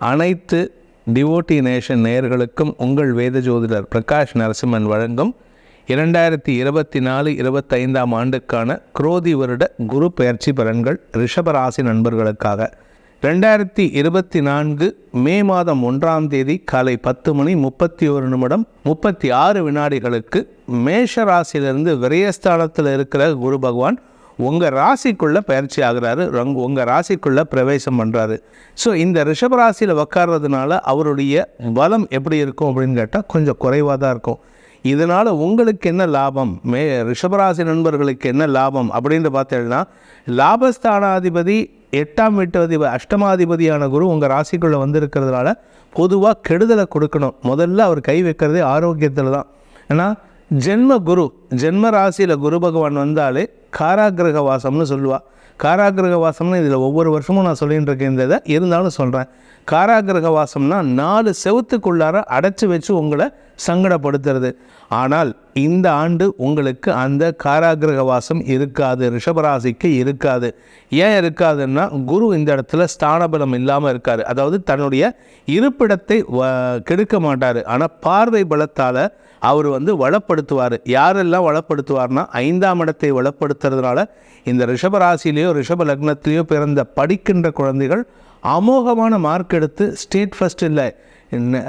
அனைத்து devotee nation நேயர்களுக்கும் உங்கள் வேத ஜோதிடர் பிரகாஷ் நரசிம்மன் வழங்கும் இரண்டாயிரத்தி இருபத்தி நாலு இருபத்தைந்தாம் ஆண்டுக்கான குரோதி வருட குரு பயிற்சி பலன்கள் ரிஷபராசி நண்பர்களுக்காக. ரெண்டாயிரத்தி இருபத்தி நான்கு மே மாதம் ஒன்றாம் தேதி காலை பத்து மணி முப்பத்தி ஒரு நிமிடம் முப்பத்தி ஆறு வினாடிகளுக்கு மேஷ ராசியிலிருந்து விரயஸ்தானத்தில் இருக்கிற குரு பகவான் உங்கள் ராசிக்குள்ளே பயிற்சி ஆகிறாரு. ரங் உங்கள் ராசிக்குள்ளே பிரவேசம் பண்ணுறாரு ஸோ இந்த ரிஷப ராசியில் உக்காடுறதுனால அவருடைய பலம் எப்படி இருக்கும் அப்படின்னு கேட்டால் கொஞ்சம் குறைவாக தான் இருக்கும். இதனால் உங்களுக்கு என்ன லாபம்? மே ரிஷபராசி நண்பர்களுக்கு என்ன லாபம்? அப்படின்னு பார்த்தேன்னா லாபஸ்தானாதிபதி எட்டாம் வீட்டு அஷ்டமாதிபதியான குரு உங்கள் ராசிக்குள்ளே வந்திருக்கிறதுனால பொதுவாக கெடுதலை கொடுக்கணும். முதல்ல அவர் கை வைக்கிறதே ஆரோக்கியத்தில் தான். ஏன்னா ஜென்ம குரு ஜென்ம ராசியில் குரு பகவான் வந்தாலே காராகிரக வாசம்னு சொல்லுவாள் காராகிரக வாசம்னு இதில் ஒவ்வொரு வருஷமும் நான் சொல்லிட்டு இருக்கேன் இந்த இதை இருந்தாலும் சொல்கிறேன் காராகிரக வாசம்னா நாலு செவத்துக்குள்ளார அடைச்சி வச்சு உங்களை சங்கடப்படுத்துறது. ஆனால் இந்த ஆண்டு உங்களுக்கு அந்த காராகிரக வாசம் இருக்காது ரிஷபராசிக்கு இருக்காது. ஏன் இருக்காதுன்னா குரு இந்த இடத்துல ஸ்தானபலம் இல்லாமல் இருக்கார். அதாவது தன்னுடைய இருப்பிடத்தை வ- கெடுக்க மாட்டார். ஆனால் பார்வை பலத்தால் அவர் வந்து வளப்படுத்துவார். யாரெல்லாம் வளப்படுத்துவார்னா ஐந்தாம் இடத்தை வளப்படுத்துறதுனால இந்த ரிஷபராசிலேயோ ரிஷப லக்னத்திலேயோ பிறந்த படிக்கின்ற குழந்தைகள் அமோகமான மார்க் எடுத்து ஸ்டேட் ஃபஸ்ட் இல்லை.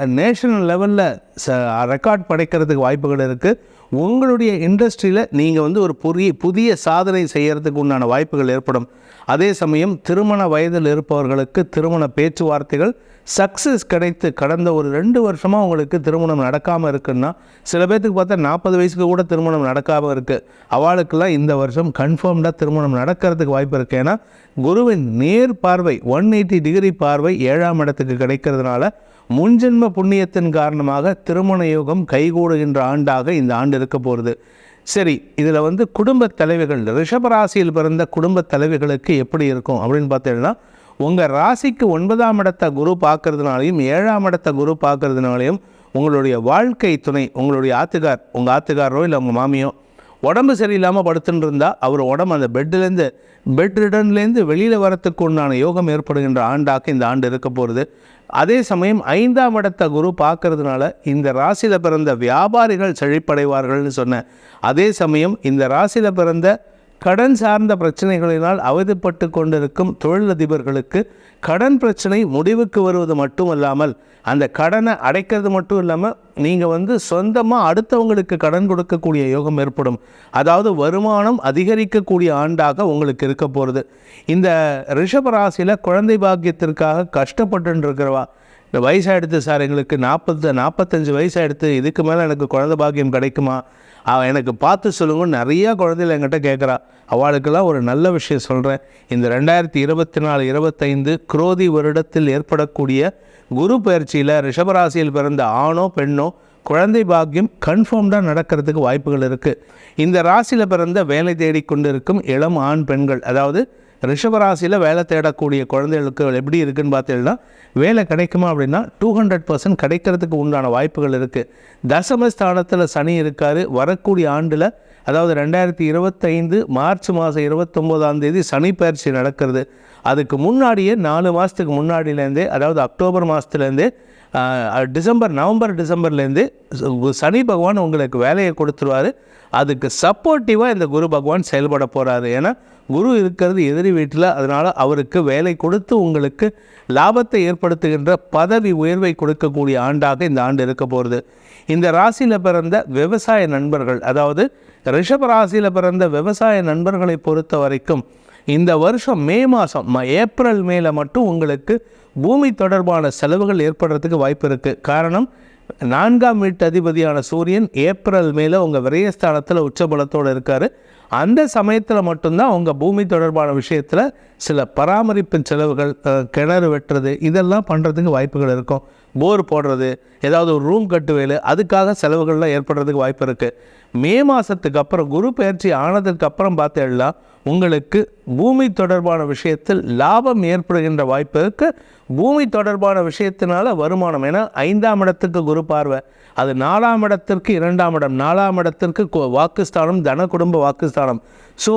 நேஷனல் லெவலில் ச ரெக்கார்ட் படைக்கிறதுக்கு வாய்ப்புகள் இருக்குது உங்களுடைய இண்டஸ்ட்ரியில் நீங்கள் வந்து ஒரு புதிய புதிய சாதனை செய்கிறதுக்கு உண்டான வாய்ப்புகள் ஏற்படும். அதே சமயம் திருமண வயதில் இருப்பவர்களுக்கு திருமண பேச்சுவார்த்தைகள் சக்ஸஸ் கிடைத்து கடந்த ஒரு ரெண்டு வருஷமாக உங்களுக்கு திருமணம் நடக்காமல் இருக்குன்னா சில பேர்த்துக்கு பார்த்தா நாற்பது வயசுக்கு கூட திருமணம் நடக்காமல் இருக்குது அவளுக்கெல்லாம் இந்த வருஷம் கன்ஃபார்ம்டாக திருமணம் நடக்கிறதுக்கு வாய்ப்பு இருக்குது ஏன்னா குருவின் நேர் பார்வை ஒன் எயிட்டி டிகிரி பார்வை ஏழாம் இடத்துக்கு கிடைக்கிறதுனால முன்ஜென்ம புண்ணியத்தின் காரணமாக திருமண யோகம் கைகூடுகின்ற ஆண்டாக இந்த ஆண்டு இருக்க போகிறது சரி இதில் வந்து குடும்ப தலைவிகள் ரிஷபராசியில் பிறந்த குடும்ப தலைவிகளுக்கு எப்படி இருக்கும் அப்படின்னு பார்த்தீங்கன்னா உங்கள் ராசிக்கு ஒன்பதாம் இடத்த குரு பார்க்கறதுனாலையும் ஏழாம் இடத்த குரு பார்க்கறதுனாலையும் உங்களுடைய வாழ்க்கை துணை உங்களுடைய ஆத்துக்கார் உங்கள் ஆத்துக்காரரோ இல்லை உங்கள் மாமியோ உடம்பு சரியில்லாமல் படுத்துன்னு இருந்தால் அவர் உடம்பு அந்த பெட்டிலேருந்து பெட் ரிடன்லேருந்து வெளியில் வரத்துக்கு உண்டான யோகம் ஏற்படுகின்ற ஆண்டாக இந்த ஆண்டு இருக்க போகிறது அதே சமயம் ஐந்தாம் இடத்த குரு பார்க்கறதுனால இந்த ராசியில் பிறந்த வியாபாரிகள் செழிப்படைவார்கள்னு சொன்னேன். அதே சமயம் இந்த ராசியில் பிறந்த கடன் சார்ந்த பிரச்சனைகளினால் அவதிப்பட்டு கொண்டிருக்கும் தொழிலதிபர்களுக்கு கடன் பிரச்சனை முடிவுக்கு வருவது மட்டுமல்லாமல் அந்த கடனை அடைக்கிறது மட்டும் இல்லாமல் நீங்கள் வந்து சொந்தமாக அடுத்தவங்களுக்கு கடன் கொடுக்கக்கூடிய யோகம் ஏற்படும். அதாவது வருமானம் அதிகரிக்கக்கூடிய ஆண்டாக உங்களுக்கு இருக்க போகிறது இந்த ரிஷபராசியில் குழந்தை பாக்கியத்திற்காக கஷ்டப்பட்டு இருக்கிறவா இந்த வயசாகிடுது சார் எங்களுக்கு நாற்பது நாற்பத்தஞ்சு வயசாகிடுது இதுக்கு மேலே எனக்கு குழந்தை பாக்கியம் கிடைக்குமா? அவள் எனக்கு பார்த்து சொல்லுங்கன்னு நிறையா குழந்தைகள் என்கிட்ட கேட்குறா. அவளுக்கெல்லாம் ஒரு நல்ல விஷயம் சொல்கிறேன் இந்த ரெண்டாயிரத்தி இருபத்தி நாலு இருபத்தைந்து குரோதி வருடத்தில் ஏற்படக்கூடிய குரு பயிற்சியில் ரிஷபராசியில் பிறந்த ஆணோ பெண்ணோ குழந்தை பாக்கியம் கன்ஃபார்ம்டாக நடக்கிறதுக்கு வாய்ப்புகள் இருக்குது இந்த ராசியில் பிறந்த வேலை தேடிக்கொண்டு இருக்கும் இளம் ஆண் பெண்கள் அதாவது ரிஷபராசியில் வேலை தேடக்கூடிய குழந்தைகளுக்கு எப்படி இருக்குன்னு பார்த்தீங்கன்னா வேலை கிடைக்குமா அப்படின்னா டூ ஹண்ட்ரட் பர்சன்ட் கிடைக்கிறதுக்கு உண்டான வாய்ப்புகள் இருக்குது தசமஸ்தானத்தில் சனி இருக்கார். வரக்கூடிய ஆண்டில் அதாவது ரெண்டாயிரத்தி இருபத்தைந்து மார்ச் மாதம் இருபத்தொம்போதாம் தேதி சனி பயிற்சி நடக்கிறது. அதுக்கு முன்னாடியே நாலு மாதத்துக்கு முன்னாடியிலேருந்தே அதாவது அக்டோபர் மாதத்துலேருந்தே டிசம்பர் நவம்பர் டிசம்பர்லேருந்து சனி பகவான் உங்களுக்கு வேலையை கொடுத்துருவாரு. அதுக்கு சப்போர்ட்டிவாக இந்த குரு பகவான் செயல்பட போகிறாரு ஏன்னா குரு இருக்கிறது எதிரி வீட்டில் அதனால் அவருக்கு வேலை கொடுத்து உங்களுக்கு லாபத்தை ஏற்படுத்துகின்ற பதவி உயர்வை கொடுக்கக்கூடிய ஆண்டாக இந்த ஆண்டு இருக்க போகிறது இந்த ராசியில் பிறந்த விவசாய நண்பர்கள் அதாவது ரிஷப ராசியில் பிறந்த விவசாய நண்பர்களை பொறுத்த வரைக்கும் இந்த வருஷம் மே மாதம் ஏப்ரல் மேல மட்டும் உங்களுக்கு பூமி தொடர்பான செலவுகள் ஏற்படுறதுக்கு வாய்ப்பு இருக்குது காரணம் நான்காம் வீட்டு அதிபதியான சூரியன் ஏப்ரல் மேல உங்கள் விரயஸ்தானத்தில் உச்சபலத்தோடு இருக்கார். அந்த சமயத்தில் மட்டும்தான் உங்கள் பூமி தொடர்பான விஷயத்தில் சில பராமரிப்பு செலவுகள் கிணறு வெட்டுறது இதெல்லாம் பண்ணுறதுக்கு வாய்ப்புகள் இருக்கும். போர் போடுறது ஏதாவது ஒரு ரூம் கட்டுவேல் அதுக்காக செலவுகள்லாம் ஏற்படுறதுக்கு வாய்ப்பு இருக்குது மே மாதத்துக்கு அப்புறம் குரு பயிற்சி ஆனதுக்கு அப்புறம் பார்த்தேன்னா உங்களுக்கு பூமி தொடர்பான விஷயத்தில் லாபம் ஏற்படுகின்ற வாய்ப்பு இருக்குது பூமி தொடர்பான விஷயத்தினால வருமானம் ஏன்னா ஐந்தாம் இடத்துக்கு குரு பார்வை அது நாலாம் இடத்திற்கு இரண்டாம் இடம் நாலாம் இடத்திற்கு வாக்குஸ்தானம் தன குடும்ப வாக்குஸ்தானம். ஸோ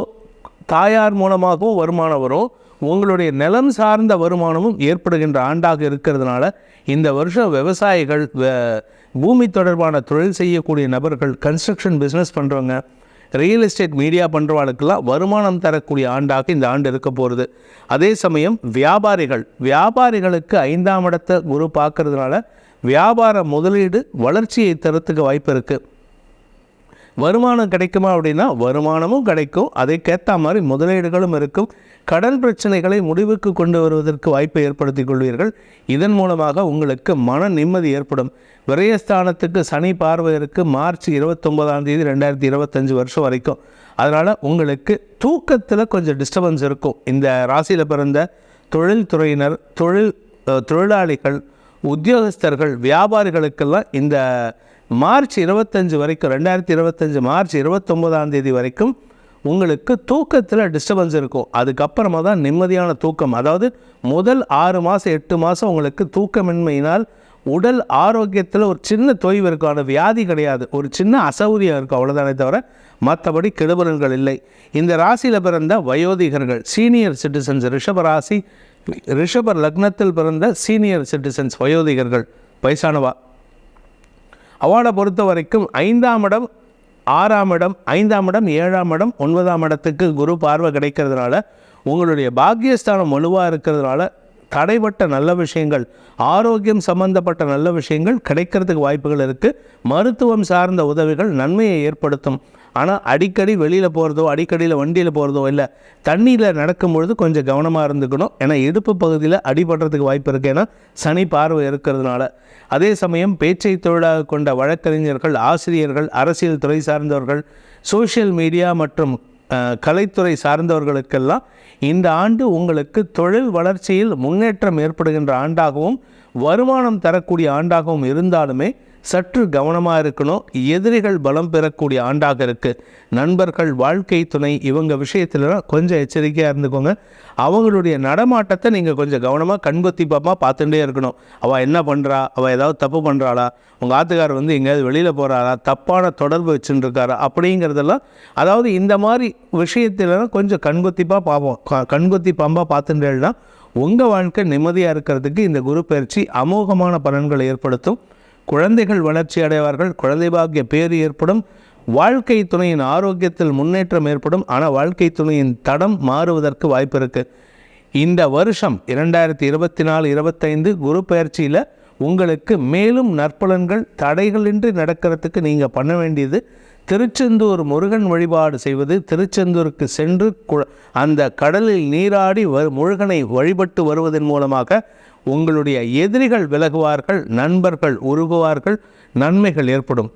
தாயார் மூலமாகவும் வருமானம் வரும். உங்களுடைய நிலம் சார்ந்த வருமானமும் ஏற்படுகின்ற ஆண்டாக இருக்கிறதுனால இந்த வருஷம் விவசாயிகள் வ- பூமி தொடர்பான தொழில் செய்யக்கூடிய நபர்கள் கன்ஸ்ட்ரக்ஷன் பிஸ்னஸ் பண்ணுறவங்க ரியல் எஸ்டேட் மீடியா பண்ணுறவாளுக்கெல்லாம் வருமானம் தரக்கூடிய ஆண்டாக இந்த ஆண்டு இருக்க போகிறது அதே சமயம் வியாபாரிகள் வியாபாரிகளுக்கு ஐந்தாம் இடத்தை குரு பார்க்கறதுனால வியாபார முதலீடு வளர்ச்சியை தரத்துக்கு வாய்ப்பு இருக்குது வருமானம் கிடைக்குமா அப்படின்னா வருமானமும் கிடைக்கும். அதுக்கேற்ற மாதிரி முதலீடுகளும் இருக்கும். கடன் பிரச்சனைகளை முடிவுக்கு கொண்டு வருவதற்கு வாய்ப்பை ஏற்படுத்தி கொள்வீர்கள். இதன் மூலமாக உங்களுக்கு மன நிம்மதி ஏற்படும். விரயஸ்தானத்துக்கு சனி பார்வை மார்ச் இருபத்தொம்போதாம் தேதி ரெண்டாயிரத்தி இருபத்தஞ்சு வருஷம் வரைக்கும். அதனால் உங்களுக்கு தூக்கத்தில் கொஞ்சம் டிஸ்டர்பன்ஸ் இருக்கும். இந்த ராசியில் பிறந்த தொழில்துறையினர் தொழில் தொழிலாளிகள் உத்தியோகஸ்தர்கள் வியாபாரிகளுக்கெல்லாம் இந்த மார்ச் இருபத்தஞ்சு வரைக்கும் ரெண்டாயிரத்தி இருபத்தஞ்சு மார்ச் இருபத்தொம்போதாம் தேதி வரைக்கும் உங்களுக்கு தூக்கத்தில் டிஸ்டர்பன்ஸ் இருக்கும். அதுக்கப்புறமா தான் நிம்மதியான தூக்கம். அதாவது முதல் ஆறு மாதம் எட்டு மாதம் உங்களுக்கு தூக்கமின்மையினால் உடல் ஆரோக்கியத்தில் ஒரு சின்ன தொய்வு இருக்கும். ஆனால் வியாதி கிடையாது. ஒரு சின்ன அசௌரியம் இருக்கும் அவ்வளோதானே தவிர மற்றபடி கெடுபலன்கள் இல்லை. இந்த ராசியில் பிறந்த வயோதிகர்கள் சீனியர் சிட்டிசன்ஸ் ரிஷப ராசி ரிஷப லக்னத்தில் பிறந்த சீனியர் சிட்டிசன்ஸ் வயோதிகர்கள் வயசானவா? அவார்டை பொறுத்த வரைக்கும் ஐந்தாம் இடம் ஆறாம் இடம் ஐந்தாம் இடம் ஏழாம் இடம் ஒன்பதாம் இடத்துக்கு குரு பார்வை கிடைக்கிறதுனால உங்களுடைய பாக்கியஸ்தானம் வலுவாக இருக்கிறதுனால தடைப்பட்ட நல்ல விஷயங்கள் ஆரோக்கியம் சம்பந்தப்பட்ட நல்ல விஷயங்கள் கிடைக்கிறதுக்கு வாய்ப்புகள் இருக்குது மருத்துவம் சார்ந்த உதவிகள் நன்மையை ஏற்படுத்தும். ஆனால் அடிக்கடி வெளியில் போகிறதோ அடிக்கடியில் வண்டியில் போகிறதோ இல்லை தண்ணியில் நடக்கும்பொழுது கொஞ்சம் கவனமாக இருந்துக்கணும். ஏன்னா இடுப்பு பகுதியில் அடிபடுறதுக்கு வாய்ப்பு இருக்குது ஏன்னா சனி பார்வை இருக்கிறதுனால. அதே சமயம் பேச்சை தொழிலாக கொண்ட வழக்கறிஞர்கள் ஆசிரியர்கள் அரசியல் துறை சார்ந்தவர்கள் சோஷியல் மீடியா மற்றும் கலைத்துறை சார்ந்தவர்களுக்கெல்லாம் இந்த ஆண்டு உங்களுக்கு தொழில் வளர்ச்சியில் முன்னேற்றம் ஏற்படுகின்ற ஆண்டாகவும் வருமானம் தரக்கூடிய ஆண்டாகவும் இருந்தாலுமே சற்று கவனமாக இருக்கணும். எதிரிகள் பலம் பெறக்கூடிய ஆண்டாக இருக்குது நண்பர்கள் வாழ்க்கை துணை இவங்க விஷயத்துலலாம் கொஞ்சம் எச்சரிக்கையாக இருந்துக்கோங்க. அவங்களுடைய நடமாட்டத்தை நீங்கள் கொஞ்சம் கவனமாக கண்கொத்தி பாப்பா பார்த்துட்டே இருக்கணும். அவள் என்ன பண்ணுறா அவள் ஏதாவது தப்பு பண்ணுறாளா உங்கள் ஆத்துக்கார் வந்து எங்கேயாவது வெளியில் போகிறாரா தப்பான தொடர்பு வச்சுட்டு இருக்காரா அப்படிங்கிறதெல்லாம் அதாவது இந்த மாதிரி விஷயத்துலலாம் கொஞ்சம் கண்கொத்திப்பாக பார்ப்போம் க- பாம்பாக பார்த்துட்டேன்னா உங்கள் வாழ்க்கை நிம்மதியாக இருக்கிறதுக்கு இந்த குரு பயிற்சி அமோகமான பலன்களை ஏற்படுத்தும். குழந்தைகள் வளர்ச்சி அடைவார்கள் குழந்தை பாக்கிய பேறு ஏற்படும் வாழ்க்கை துணையின் ஆரோக்கியத்தில் முன்னேற்றம் ஏற்படும் ஆனால் வாழ்க்கை துணையின் தடம் மாறுவதற்கு வாய்ப்பு இருக்குது இந்த வருஷம் இரண்டாயிரத்தி இருபத்தி நாலு இருபத்தைந்து குரு பயிற்சியில் உங்களுக்கு மேலும் நற்பலன்கள் தடைகளின்றி நடக்கிறதுக்கு நீங்கள் பண்ண வேண்டியது திருச்செந்தூர் முருகன் வழிபாடு செய்வது திருச்செந்தூருக்கு சென்று கு- அந்த கடலில் நீராடி வ முருகனை வழிபட்டு வருவதன் மூலமாக உங்களுடைய எதிரிகள் விலகுவார்கள் நண்பர்கள் உருகுவார்கள் நன்மைகள் ஏற்படும்.